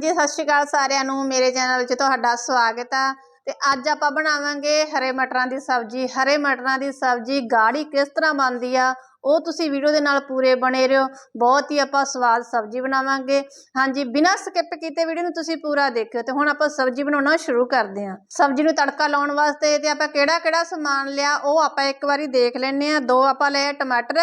ਜੀ, ਸਤਿ ਸ਼੍ਰੀ ਅਕਾਲ ਸਾਰਿਆਂ ਨੂੰ। ਮੇਰੇ ਚੈਨਲ ਵਿੱਚ ਤੁਹਾਡਾ ਸਵਾਗਤ ਆ। ਤੇ ਅੱਜ ਆਪਾਂ ਬਣਾਵਾਂਗੇ ਹਰੇ ਮਟਰਾਂ ਦੀ ਸਬਜ਼ੀ। ਹਰੇ ਮਟਰਾਂ ਦੀ ਸਬਜ਼ੀ ਗਾੜੀ ਕਿਸ ਤਰ੍ਹਾਂ ਬਣਦੀ ਆ, ਉਹ ਤੁਸੀਂ ਵੀਡੀਓ ਦੇ ਨਾਲ ਪੂਰੇ ਬਣੇ ਰਹੋ। ਬਹੁਤ ਹੀ ਆਪਾਂ ਸਵਾਦ ਸਬਜ਼ੀ ਬਣਾਵਾਂਗੇ। ਹਾਂਜੀ, ਬਿਨਾਂ ਸਕਿਪ ਕੀਤੇ ਵੀਡੀਓ ਨੂੰ ਤੁਸੀਂ ਪੂਰਾ ਦੇਖਿਓ। ਤੇ ਹੁਣ ਆਪਾਂ ਸਬਜ਼ੀ ਬਣਾਉਣਾ ਸ਼ੁਰੂ ਕਰਦੇ ਹਾਂ। ਸਬਜ਼ੀ ਨੂੰ ਤੜਕਾ ਲਾਉਣ ਵਾਸਤੇ ਤੇ ਆਪਾਂ ਕਿਹੜਾ ਕਿਹੜਾ ਸਮਾਨ ਲਿਆ, ਉਹ ਆਪਾਂ ਇੱਕ ਵਾਰੀ ਦੇਖ ਲੈਣੇ ਆ ਦੋ ਆਪਾਂ ਲਏ ਟਮਾਟਰ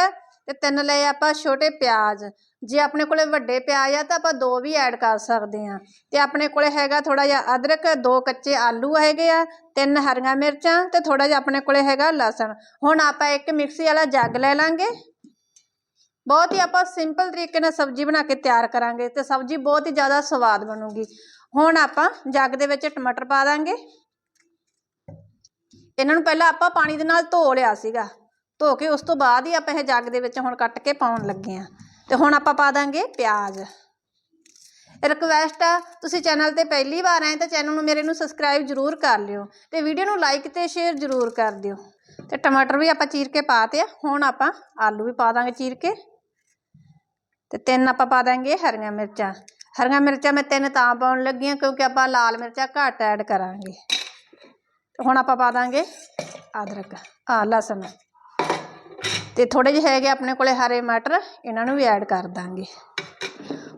ਤੇ ਤਿੰਨ ਲਏ ਆਪਾਂ ਛੋਟੇ ਪਿਆਜ਼। ਜੇ ਆਪਣੇ ਕੋਲੇ ਵੱਡੇ ਪਿਆਜ਼ ਆ ਤਾਂ ਆਪਾਂ ਦੋ ਵੀ ਐਡ ਕਰ ਸਕਦੇ ਆ ਤੇ ਆਪਣੇ ਕੋਲੇ ਹੈਗਾ ਥੋੜਾ ਜਿਹਾ ਅਦਰਕ, ਦੋ ਕੱਚੇ ਆਲੂ ਹੈਗੇ ਆ, ਤਿੰਨ ਹਰੀਆਂ ਮਿਰਚਾਂ ਤੇ ਥੋੜਾ ਜਿਹਾ ਆਪਣੇ ਕੋਲੇ ਹੈਗਾ ਲਸਣ। ਹੁਣ ਆਪਾਂ ਇੱਕ ਮਿਕਸੀ ਵਾਲਾ ਜੱਗ ਲੈ ਲਾਂਗੇ। ਬਹੁਤ ਹੀ ਆਪਾਂ ਸਿੰਪਲ ਤਰੀਕੇ ਨਾਲ ਸਬਜ਼ੀ ਬਣਾ ਕੇ ਤਿਆਰ ਕਰਾਂਗੇ ਤੇ ਸਬਜ਼ੀ ਬਹੁਤ ਹੀ ਜ਼ਿਆਦਾ ਸਵਾਦ ਬਣੂਗੀ। ਹੁਣ ਆਪਾਂ ਜੱਗ ਦੇ ਵਿੱਚ ਟਮਾਟਰ ਪਾ ਦਾਂਗੇ। ਇਹਨਾਂ ਨੂੰ ਪਹਿਲਾਂ ਆਪਾਂ ਪਾਣੀ ਦੇ ਨਾਲ ਧੋ ਲਿਆ ਸੀਗਾ। ਧੋ ਕੇ ਉਸ ਤੋਂ ਬਾਅਦ ਹੀ ਆਪਾਂ ਇਹ ਜੱਗ ਦੇ ਵਿੱਚ ਹੁਣ ਕੱਟ ਕੇ ਪਾਉਣ ਲੱਗੇ ਆ ਤੇ ਹੁਣ ਆਪਾਂ ਪਾ ਦਾਂਗੇ ਪਿਆਜ਼। ਰਿਕਵੈਸਟ ਆ, ਤੁਸੀਂ ਚੈਨਲ ਤੇ ਪਹਿਲੀ ਵਾਰ ਆਏ ਤਾਂ ਚੈਨਲ ਨੂੰ ਮੇਰੇ ਨੂੰ ਸਬਸਕ੍ਰਾਈਬ ਜ਼ਰੂਰ ਕਰ ਲਿਓ ਤੇ ਵੀਡੀਓ ਨੂੰ ਲਾਈਕ ਤੇ ਸ਼ੇਅਰ ਜ਼ਰੂਰ ਕਰ ਦਿਓ। ਤੇ ਟਮਾਟਰ ਵੀ ਆਪਾਂ ਚੀਰ ਕੇ ਪਾਤੇ ਆ, ਹੁਣ ਆਪਾਂ ਆਲੂ ਵੀ ਪਾ ਦਾਂਗੇ ਚੀਰ ਕੇ। ਤੇ ਤਿੰਨ ਆਪਾਂ ਪਾ ਦਾਂਗੇ ਹਰੀਆਂ ਮਿਰਚਾਂ। ਹਰੀਆਂ ਮਿਰਚਾਂ ਮੈਂ ਤਿੰਨ ਤਾਂ ਪਾਉਣ ਲੱਗੀ ਆ, ਕਿਉਂਕਿ ਆਪਾਂ ਲਾਲ ਮਿਰਚਾਂ ਘੱਟ ਐਡ ਕਰਾਂਗੇ। ਤੇ ਹੁਣ ਆਪਾਂ ਪਾ ਦਾਂਗੇ ਅਦਰਕ। ਆ ਲਸਣ। ਤੇ ਥੋੜੇ ਜਿਹੇ ਹੈਗੇ ਆਪਣੇ ਕੋਲੇ ਹਰੇ ਮਟਰ, ਇਹਨਾਂ ਨੂੰ ਵੀ ਐਡ ਕਰ ਦਾਂਗੇ।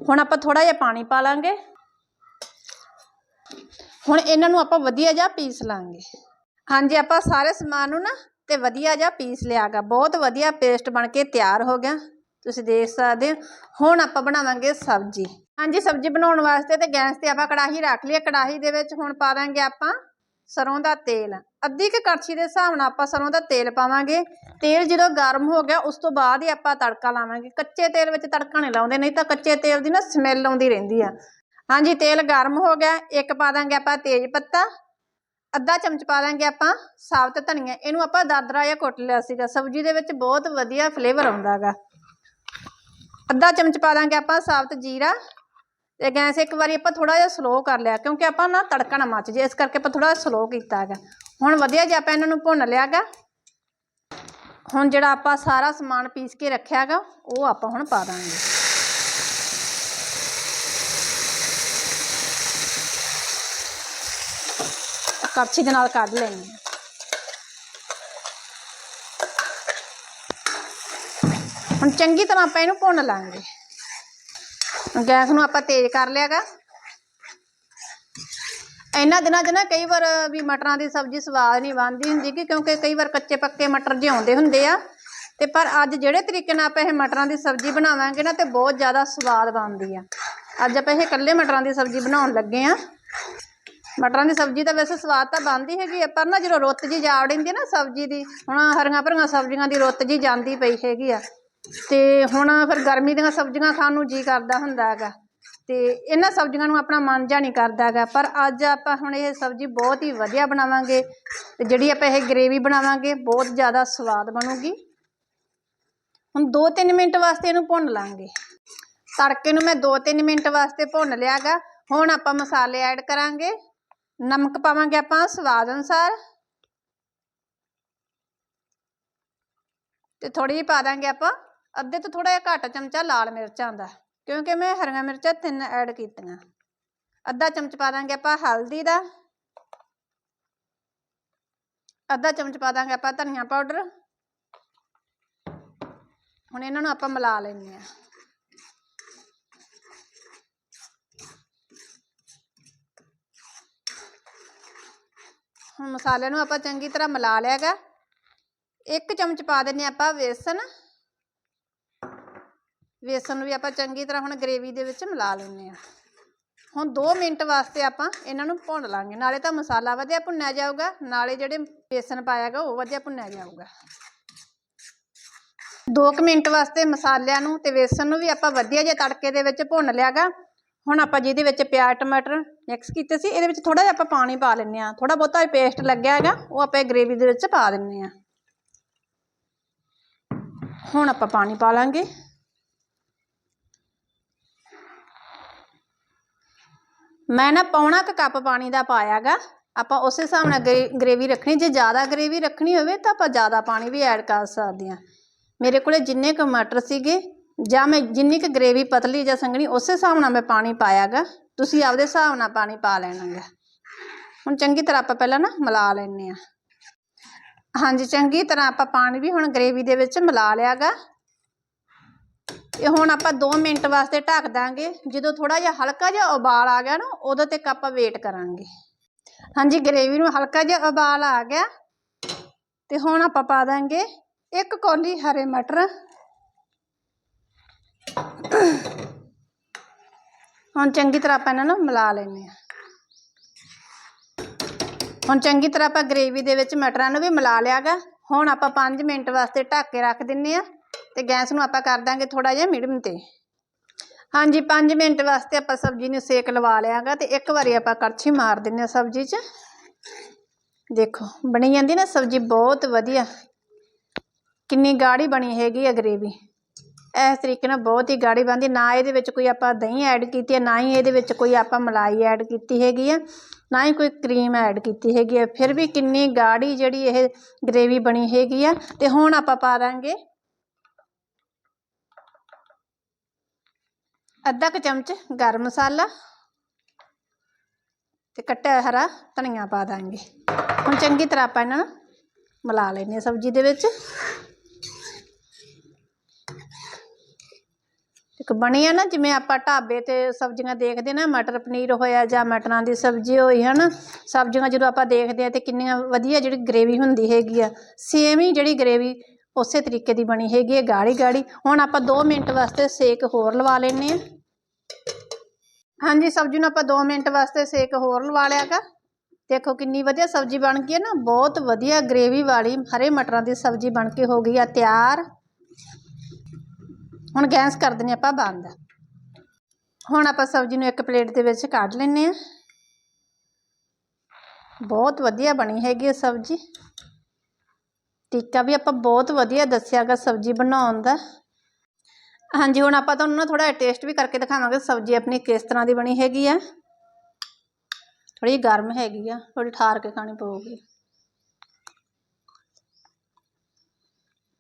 ਹੁਣ ਆਪਾਂ ਥੋੜਾ ਜਿਹਾ ਪਾਣੀ ਪਾ ਲਾਂਗੇ। ਹੁਣ ਇਹਨਾਂ ਨੂੰ ਆਪਾਂ ਵਧੀਆ ਜਿਹਾ ਪੀਸ ਲਾਂਗੇ। ਹਾਂਜੀ, ਆਪਾਂ ਸਾਰੇ ਸਮਾਨ ਨੂੰ ਨਾ ਤੇ ਵਧੀਆ ਜਿਹਾ ਪੀਸ ਲਿਆਗਾ ਬਹੁਤ ਵਧੀਆ ਪੇਸਟ ਬਣ ਕੇ ਤਿਆਰ ਹੋ ਗਿਆ। ਤੁਸੀਂ ਦੇਖ ਸਕਦੇ ਹੋ। ਹੁਣ ਆਪਾਂ ਬਣਾਵਾਂਗੇ ਸਬਜ਼ੀ। ਹਾਂਜੀ, ਸਬਜ਼ੀ ਬਣਾਉਣ ਵਾਸਤੇ ਤੇ ਗੈਸ ਤੇ ਆਪਾਂ ਕੜਾਹੀ ਰੱਖ ਲਈ ਕੜਾਹੀ ਦੇ ਵਿੱਚ ਹੁਣ ਪਾ ਦਾਂਗੇ ਆਪਾਂ ਸਰੋਂ ਦਾ ਤੇਲ। ਅੱਧੀ ਕੁ ਕੜਛੀ ਦੇ ਹਿਸਾਬ ਨਾਲ ਆਪਾਂ ਸਰੋਂ ਦਾ ਤੇਲ ਪਾਵਾਂਗੇ। ਤੇਲ ਜਦੋਂ ਗਰਮ ਹੋ ਗਿਆ, ਉਸ ਤੋਂ ਬਾਅਦ ਹੀ ਆਪਾਂ ਤੜਕਾ ਲਾਵਾਂਗੇ। ਕੱਚੇ ਤੇਲ ਵਿੱਚ ਤੜਕਾ ਨਹੀਂ ਲਾਉਂਦੇ, ਨਹੀਂ ਤਾਂ ਕੱਚੇ ਤੇਲ ਦੀ ਨਾ ਸਮੈਲ ਆਉਂਦੀ ਰਹਿੰਦੀ ਆ। ਹਾਂਜੀ, ਤੇਲ ਗਰਮ ਹੋ ਗਿਆ, ਇੱਕ ਪਾ ਦਾਂਗੇ ਆਪਾਂ ਤੇਜ ਪੱਤਾ, ਅੱਧਾ ਚਮਚ ਪਾ ਦਾਂਗੇ ਆਪਾਂ ਸਾਬਤ ਧਨੀਆ, ਇਹਨੂੰ ਆਪਾਂ ਦਰਦਰਾ ਜਾਂ ਕੁੱਟ ਲਿਆ ਸੀਗਾ। ਸਬਜ਼ੀ ਦੇ ਵਿੱਚ ਬਹੁਤ ਵਧੀਆ ਫਲੇਵਰ ਆਉਂਦਾ ਗਾ। ਅੱਧਾ ਚਮਚ ਪਾ ਦਾਂਗੇ ਆਪਾਂ ਸਾਬਤ ਜੀਰਾ, ਤੇ ਗੈਸ ਇੱਕ ਵਾਰੀ ਆਪਾਂ ਥੋੜਾ ਜਿਹਾ ਸਲੋ ਕਰ ਲਿਆ, ਕਿਉਂਕਿ ਆਪਾਂ ਨਾ ਤੜਕਾ ਨਾ ਮੱਚ ਜੇ, ਇਸ ਕਰਕੇ ਆਪਾਂ ਥੋੜਾ ਸਲੋ ਕੀਤਾ ਹੈਗਾ ਹੁਣ ਵਧੀਆ ਜਿਹਾ ਆਪਾਂ ਇਹਨਾਂ ਨੂੰ ਭੁੰਨ ਲਿਆਗਾ ਹੁਣ ਜਿਹੜਾ ਆਪਾਂ ਸਾਰਾ ਸਮਾਨ ਪੀਸ ਕੇ ਰੱਖਿਆਗਾ ਉਹ ਆਪਾਂ ਹੁਣ ਪਾ ਦਾਂਗੇ। ਕੜਛੀ ਦੇ ਨਾਲ ਕੱਢ ਲੈਣੀ ਹੁਣ ਚੰਗੀ ਤਰ੍ਹਾਂ ਆਪਾਂ ਇਹਨੂੰ ਭੁੰਨ ਲਾਂਗੇ। ਗੈਸ ਨੂੰ ਆਪਾਂ ਤੇਜ਼ ਕਰ ਲਿਆਗਾ ਇਹਨਾਂ ਦਿਨਾਂ 'ਚ ਨਾ ਕਈ ਵਾਰ ਵੀ ਮਟਰਾਂ ਦੀ ਸਬਜ਼ੀ ਸਵਾਦ ਨਹੀਂ ਬਣਦੀ ਹੁੰਦੀ ਕਿ ਕਿਉਂਕਿ ਕਈ ਵਾਰ ਕੱਚੇ ਪੱਕੇ ਮਟਰ ਜਿਹੇ ਆਉਂਦੇ ਹੁੰਦੇ ਆ। ਤੇ ਪਰ ਅੱਜ ਜਿਹੜੇ ਤਰੀਕੇ ਨਾਲ ਆਪਾਂ ਇਹ ਮਟਰਾਂ ਦੀ ਸਬਜ਼ੀ ਬਣਾਵਾਂਗੇ ਨਾ ਤੇ ਬਹੁਤ ਜ਼ਿਆਦਾ ਸਵਾਦ ਬਣਦੀ ਆ। ਅੱਜ ਆਪਾਂ ਇਹ ਇਕੱਲੇ ਮਟਰਾਂ ਦੀ ਸਬਜ਼ੀ ਬਣਾਉਣ ਲੱਗੇ ਆ। ਮਟਰਾਂ ਦੀ ਸਬਜ਼ੀ ਤਾਂ ਵੈਸੇ ਸਵਾਦ ਤਾਂ ਬਣਦੀ ਹੈਗੀ ਆ, ਪਰ ਨਾ ਜਦੋਂ ਰੁੱਤ ਜੀ ਜਾ ਨਾ ਸਬਜ਼ੀ ਦੀ, ਹੁਣ ਹਰੀਆਂ ਭਰੀਆਂ ਸਬਜ਼ੀਆਂ ਦੀ ਰੁੱਤ ਜੀ ਜਾਂਦੀ ਪਈ ਹੈਗੀ ਆ। ਤੇ ਹੁਣ ਫਿਰ ਗਰਮੀ ਦੀਆਂ ਸਬਜ਼ੀਆਂ ਖਾਣ ਨੂੰ ਜੀ ਕਰਦਾ ਹੁੰਦਾ ਹੈਗਾ। ਤੇ ਇਹਨਾਂ ਸਬਜ਼ੀਆਂ ਨੂੰ ਆਪਣਾ ਮਨ ਜਾ ਨਹੀਂ ਕਰਦਾ ਹੈਗਾ। ਪਰ ਅੱਜ ਆਪਾਂ ਹੁਣ ਇਹ ਸਬਜ਼ੀ ਬਹੁਤ ਹੀ ਵਧੀਆ ਬਣਾਵਾਂਗੇ ਤੇ ਜਿਹੜੀ ਆਪਾਂ ਇਹ ਗ੍ਰੇਵੀ ਬਣਾਵਾਂਗੇ, ਬਹੁਤ ਜ਼ਿਆਦਾ ਸਵਾਦ ਬਣੂਗੀ। ਹੁਣ 2-3 ਮਿੰਟ ਵਾਸਤੇ ਇਹਨੂੰ ਭੁੰਨ ਲਾਂਗੇ। ਤੜਕੇ ਨੂੰ ਮੈਂ 2-3 ਮਿੰਟ ਵਾਸਤੇ ਭੁੰਨ ਲਿਆਗਾ। ਹੁਣ ਆਪਾਂ ਮਸਾਲੇ ਐਡ ਕਰਾਂਗੇ। ਨਮਕ ਪਾਵਾਂਗੇ ਆਪਾਂ ਸਵਾਦ ਅਨੁਸਾਰ। ਤੇ ਥੋੜੀ ਜਿਹੀ ਪਾ ਦਾਂਗੇ ਆਪਾਂ। ਅੱਧੇ ਤੋਂ ਥੋੜਾ ਜਿਹਾ ਘੱਟ ਚਮਚਾ ਲਾਲ ਮਿਰਚਾਂ ਦਾ। ਕਿਉਂਕਿ ਮੈਂ ਹਰੀਆਂ ਮਿਰਚਾਂ ਤਿੰਨ ਐਡ ਕੀਤੀਆਂ। ਅੱਧਾ ਚਮਚ ਪਾ ਦਾਂਗੇ ਆਪਾਂ ਹਲਦੀ ਦਾ। ਅੱਧਾ ਚਮਚ ਪਾ ਦਾਂਗੇ ਆਪਾਂ ਧਨੀਆ ਪਾਊਡਰ। ਹੁਣ ਇਹਨਾਂ ਨੂੰ ਆਪਾਂ ਮਿਲਾ ਲੈਂਦੇ ਆ ਹੁਣ ਮਸਾਲੇ ਨੂੰ ਆਪਾਂ ਚੰਗੀ ਤਰ੍ਹਾਂ ਮਿਲਾ ਲਿਆਗਾ ਇੱਕ ਚਮਚ ਪਾ ਦਿੰਨੇ ਆਪਾਂ ਵੇਸਣ। ਵੇਸਣ ਨੂੰ ਵੀ ਆਪਾਂ ਚੰਗੀ ਤਰ੍ਹਾਂ ਹੁਣ ਗ੍ਰੇਵੀ ਦੇ ਵਿੱਚ ਮਿਲਾ ਲੈਂਦੇ ਆ ਹੁਣ 2 ਮਿੰਟ ਵਾਸਤੇ ਆਪਾਂ ਇਹਨਾਂ ਨੂੰ ਭੁੰਨ ਲਾਂਗੇ। ਨਾਲੇ ਤਾਂ ਮਸਾਲਾ ਵਧੀਆ ਭੁੰਨਿਆ ਜਾਊਗਾ, ਨਾਲੇ ਜਿਹੜੇ ਵੇਸਣ ਪਾਇਆਗਾ ਉਹ ਵਧੀਆ ਭੁੰਨਿਆ ਜਾਊਗਾ। 2 ਮਿੰਟ ਵਾਸਤੇ ਮਸਾਲਿਆਂ ਨੂੰ ਤੇ ਵੇਸਣ ਨੂੰ ਵੀ ਆਪਾਂ ਵਧੀਆ ਜਿਹਾ ਤੜਕੇ ਦੇ ਵਿੱਚ ਭੁੰਨ ਲਿਆਗਾ। ਹੁਣ ਆਪਾਂ ਜਿਹਦੇ ਵਿੱਚ ਪਿਆਜ਼, ਟਮਾਟਰ ਮਿਕਸ ਕੀਤੇ ਸੀ, ਇਹਦੇ ਵਿੱਚ ਥੋੜਾ ਜਿਹਾ ਆਪਾਂ ਪਾਣੀ ਪਾ ਲੈਂਦੇ ਆ ਥੋੜਾ ਬਹੁਤਾ ਪੇਸਟ ਲੱਗਿਆ ਹੈਗਾ, ਉਹ ਆਪਾਂ ਗ੍ਰੇਵੀ ਦੇ ਵਿੱਚ ਪਾ ਦਿੰਨੇ ਆ ਹੁਣ ਆਪਾਂ ਪਾਣੀ ਪਾ ਲਾਂਗੇ। ਮੈਂ ਨਾ ਪੌਣਾ ਕੁ ਕੱਪ ਪਾਣੀ ਦਾ ਪਾਇਆਗਾ। ਆਪਾਂ ਉਸੇ ਹਿਸਾਬ ਨਾਲ ਗ੍ਰੇਵੀ ਰੱਖਣੀ ਜੇ ਜ਼ਿਆਦਾ ਗ੍ਰੇਵੀ ਰੱਖਣੀ ਹੋਵੇ ਤਾਂ ਆਪਾਂ ਜ਼ਿਆਦਾ ਪਾਣੀ ਵੀ ਐਡ ਕਰ ਸਕਦੇ ਹਾਂ। ਮੇਰੇ ਕੋਲੇ ਜਿੰਨੇ ਕੁ ਮਟਰ ਸੀਗੇ ਜਾਂ ਮੈਂ ਜਿੰਨੀ ਕੁ ਗ੍ਰੇਵੀ ਪਤਲੀ ਜਾਂ ਸੰਘਣੀ ਉਸੇ ਹਿਸਾਬ ਨਾਲ ਮੈਂ ਪਾਣੀ ਪਾਇਆਗਾ। ਤੁਸੀਂ ਆਪਦੇ ਹਿਸਾਬ ਨਾਲ ਪਾਣੀ ਪਾ ਲੈਣਾ ਗਾ ਹੁਣ ਚੰਗੀ ਤਰ੍ਹਾਂ ਆਪਾਂ ਪਹਿਲਾਂ ਨਾ ਮਿਲਾ ਲੈਣੇ ਆ ਹਾਂਜੀ ਚੰਗੀ ਤਰ੍ਹਾਂ ਆਪਾਂ ਪਾਣੀ ਵੀ ਹੁਣ ਗਰੇਵੀ ਦੇ ਵਿੱਚ ਮਿਲਾ ਲਿਆਗਾ। ਤੇ ਹੁਣ ਆਪਾਂ 2 ਮਿੰਟ ਵਾਸਤੇ ਢੱਕ ਦਾਂਗੇ। ਜਦੋਂ ਥੋੜਾ ਜਿਹਾ ਹਲਕਾ ਜਿਹਾ ਉਬਾਲ ਆ ਗਿਆ ਨਾ ਉਦੋਂ ਤੱਕ ਆਪਾਂ ਵੇਟ ਕਰਾਂਗੇ। ਹਾਂਜੀ ਗਰੇਵੀ ਨੂੰ ਹਲਕਾ ਜਿਹਾ ਉਬਾਲ ਆ ਗਿਆ। ਤੇ ਹੁਣ ਆਪਾਂ ਪਾ ਦਾਂਗੇ ਇੱਕ ਕੌਲੀ ਹਰੇ ਮਟਰ। ਹੁਣ ਚੰਗੀ ਤਰ੍ਹਾਂ ਆਪਾਂ ਇਹਨਾਂ ਨੂੰ ਮਿਲਾ ਲੈਂਦੇ ਆ ਹੁਣ ਚੰਗੀ ਤਰ੍ਹਾਂ ਆਪਾਂ ਗਰੇਵੀ ਦੇ ਵਿੱਚ ਮਟਰਾਂ ਨੂੰ ਵੀ ਮਿਲਾ ਲਿਆਗਾ ਹੁਣ ਆਪਾਂ 5 ਮਿੰਟ ਵਾਸਤੇ ਢੱਕ ਕੇ ਰੱਖ ਦਿੰਨੇ ਆ ਤੇ ਗੈਸ ਨੂੰ ਆਪਾਂ ਕਰ ਦਾਂਗੇ ਥੋੜਾ ਜਿਹਾ ਮੀਡੀਅਮ ਤੇ। ਹਾਂਜੀ 5 ਮਿੰਟ ਵਾਸਤੇ ਆਪਾਂ ਸਬਜ਼ੀ ਨੂੰ ਸੇਕ ਲਵਾ ਲਿਆਗਾ ਤੇ ਇੱਕ ਵਾਰੀ ਆਪਾਂ ਕੜਛੀ ਮਾਰ ਦਿੰਨੇ ਆ ਸਬਜ਼ੀ 'ਚ। ਦੇਖੋ, ਬਣੀ ਜਾਂਦੀ ਨਾ ਸਬਜ਼ੀ ਬਹੁਤ ਵਧੀਆ। ਕਿੰਨੀ ਗਾੜੀ ਬਣੀ ਹੈਗੀ ਆ ਗਰੇਵੀ ਇਸ ਤਰੀਕੇ ਨਾਲ ਬਹੁਤ ਹੀ ਗਾੜੀ ਬਣਦੀ। ਨਾ ਇਹਦੇ ਵਿੱਚ ਕੋਈ ਆਪਾਂ ਦਹੀਂ ਐਡ ਕੀਤੀ ਹੈ ਨਾ ਹੀ ਇਹਦੇ ਵਿੱਚ ਕੋਈ ਆਪਾਂ ਮਲਾਈ ਐਡ ਕੀਤੀ ਹੈਗੀ ਆ, ਨਾ ਹੀ ਕੋਈ ਕਰੀਮ ਐਡ ਕੀਤੀ ਹੈਗੀ ਆ। ਫਿਰ ਵੀ ਕਿੰਨੀ ਗਾੜੀ ਜਿਹੜੀ ਇਹ ਗਰੇਵੀ ਬਣੀ ਹੈਗੀ ਆ। ਤੇ ਹੁਣ ਆਪਾਂ ਪਾ ਦਾਂਗੇ ਅੱਧਾ ਕੁ ਚਮਚ ਗਰਮ ਮਸਾਲਾ ਤੇ ਕੱਟਿਆ ਹਰਾ ਧਨੀਆ ਪਾ ਦਾਂਗੇ। ਹੁਣ ਚੰਗੀ ਤਰ੍ਹਾਂ ਆਪਾਂ ਇਹਨਾਂ ਨੂੰ ਮਿਲਾ ਲੈਂਦੇ ਹਾਂ ਸਬਜ਼ੀ ਦੇ ਵਿੱਚ। ਇੱਕ ਬਣੀ ਆ ਨਾ, ਜਿਵੇਂ ਆਪਾਂ ਢਾਬੇ ਤੇ ਸਬਜ਼ੀਆਂ ਦੇਖਦੇ ਨਾ, ਮਟਰ ਪਨੀਰ ਹੋਇਆ ਜਾਂ ਮਟਰਾਂ ਦੀ ਸਬਜ਼ੀ ਹੋਈ ਹੈ ਨਾ ਸਬਜ਼ੀਆਂ ਜਦੋਂ ਆਪਾਂ ਦੇਖਦੇ ਆ ਤੇ ਕਿੰਨੀਆਂ ਵਧੀਆ ਜਿਹੜੀ ਗਰੇਵੀ ਹੁੰਦੀ ਹੈਗੀ ਆ ਸੇਮ ਹੀ ਜਿਹੜੀ ਗਰੇਵੀ ਉਸੇ ਤਰੀਕੇ ਦੀ ਬਣੀ ਹੈਗੀ ਹੈ ਗਾੜੀ ਗਾੜੀ। ਹੁਣ ਆਪਾਂ 2 ਮਿੰਟ ਵਾਸਤੇ ਸੇਕ ਹੋਰ ਲਵਾ ਲੈਨੇ ਆ ਹਾਂਜੀ ਸਬਜ਼ੀ ਨੂੰ ਆਪਾਂ 2 ਮਿੰਟ ਵਾਸਤੇ ਸੇਕ ਹੋਰ ਲਵਾ ਲਿਆਗਾ ਦੇਖੋ ਕਿੰਨੀ ਵਧੀਆ ਸਬਜ਼ੀ ਬਣ ਗਈ ਹੈ ਨਾ। ਬਹੁਤ ਵਧੀਆ ਗਰੇਵੀ ਵਾਲੀ ਹਰੇ ਮਟਰਾਂ ਦੀ ਸਬਜ਼ੀ ਬਣ ਕੇ ਹੋ ਗਈ ਆ ਤਿਆਰ। ਹੁਣ ਗੈਸ ਕਰ ਦਿੰਦੇ ਆਪਾਂ ਬੰਦ। ਹੁਣ ਆਪਾਂ ਸਬਜ਼ੀ ਨੂੰ ਇੱਕ ਪਲੇਟ ਦੇ ਵਿੱਚ ਕੱਢ ਲੈਨੇ ਆ ਬਹੁਤ ਵਧੀਆ ਬਣੀ ਹੈਗੀ ਇਹ ਸਬਜ਼ੀ। ਟਿੱਕਾ ਵੀ ਆਪਾਂ ਬਹੁਤ ਵਧੀਆ ਦੱਸਿਆਗਾ ਸਬਜ਼ੀ ਬਣਾਉਣ ਦਾ। ਹਾਂਜੀ, ਹੁਣ ਆਪਾਂ ਤੁਹਾਨੂੰ ਨਾ ਥੋੜਾ ਟੇਸਟ ਵੀ ਕਰਕੇ ਦਿਖਾਵਾਂਗੇ ਸਬਜ਼ੀ ਆਪਣੀ ਕਿਸ ਤਰ੍ਹਾਂ ਦੀ ਬਣੀ ਹੈਗੀ ਆ। ਥੋੜੀ ਗਰਮ ਹੈਗੀ ਆ ਥੋੜੀ ਠਾਰ ਕੇ ਖਾਣੀ ਪਊਗੀ।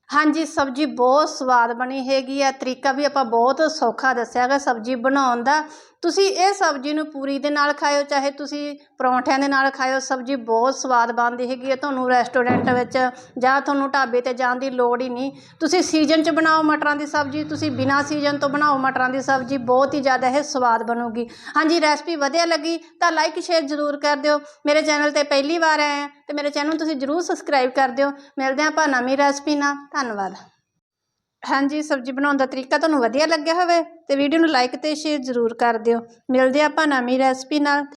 ਹਾਂਜੀ, ਸਬਜ਼ੀ ਬਹੁਤ ਸਵਾਦ ਬਣੀ ਹੈਗੀ ਆ। ਤਰੀਕਾ ਵੀ ਆਪਾਂ ਬਹੁਤ ਸੌਖਾ ਦੱਸਿਆਗਾ ਸਬਜ਼ੀ ਬਣਾਉਣ ਦਾ। ਤੁਸੀਂ ਇਹ ਸਬਜ਼ੀ ਨੂੰ ਪੂਰੀ ਦੇ ਨਾਲ ਖਾਇਓ, ਚਾਹੇ ਤੁਸੀਂ ਪਰੌਂਠਿਆਂ ਦੇ ਨਾਲ ਖਾਇਓ, ਸਬਜ਼ੀ ਬਹੁਤ ਸਵਾਦ ਬਣਦੀ ਹੈਗੀ ਆ। ਤੁਹਾਨੂੰ ਰੈਸਟੋਰੈਂਟ ਵਿੱਚ ਜਾਂ ਤੁਹਾਨੂੰ ਢਾਬੇ ਤੇ ਜਾਣ ਦੀ ਲੋੜ ਹੀ ਨਹੀਂ। ਤੁਸੀਂ ਸੀਜ਼ਨ 'ਚ ਬਣਾਓ ਮਟਰਾਂ ਦੀ ਸਬਜ਼ੀ, ਤੁਸੀਂ ਬਿਨਾਂ ਸੀਜ਼ਨ ਤੋਂ ਬਣਾਓ ਮਟਰਾਂ ਦੀ ਸਬਜ਼ੀ, ਬਹੁਤ ਹੀ ਜ਼ਿਆਦਾ ਇਹ ਸਵਾਦ ਬਣੂਗੀ। ਹਾਂਜੀ, ਰੈਸਪੀ ਵਧੀਆ ਲੱਗੀ ਤਾਂ ਲਾਈਕ, ਸ਼ੇਅਰ ਜ਼ਰੂਰ ਕਰ ਦਿਓ। ਮੇਰੇ ਚੈਨਲ ਤੇ ਪਹਿਲੀ ਵਾਰ ਆਏ ਤੇ ਮੇਰੇ ਚੈਨਲ ਨੂੰ ਤੁਸੀਂ ਜ਼ਰੂਰ ਸਬਸਕ੍ਰਾਈਬ ਕਰ ਦਿਓ। ਮਿਲਦੇ ਆਪਾਂ ਨਵੀਂ ਰੈਸਪੀ ਨਾਲ। ਧੰਨਵਾਦ। ਹਾਂਜੀ, ਸਬਜ਼ੀ ਬਣਾਉਣ ਦਾ ਤਰੀਕਾ ਤੁਹਾਨੂੰ ਵਧੀਆ ਲੱਗਿਆ ਹੋਵੇ ਤੇ ਵੀਡੀਓ ਨੂੰ ਲਾਈਕ ਤੇ ਸ਼ੇਅਰ ਜ਼ਰੂਰ ਕਰ ਦਿਓ। ਮਿਲਦੇ ਆਪਾਂ ਨਵੀਂ ਰੈਸਪੀ ਨਾਲ।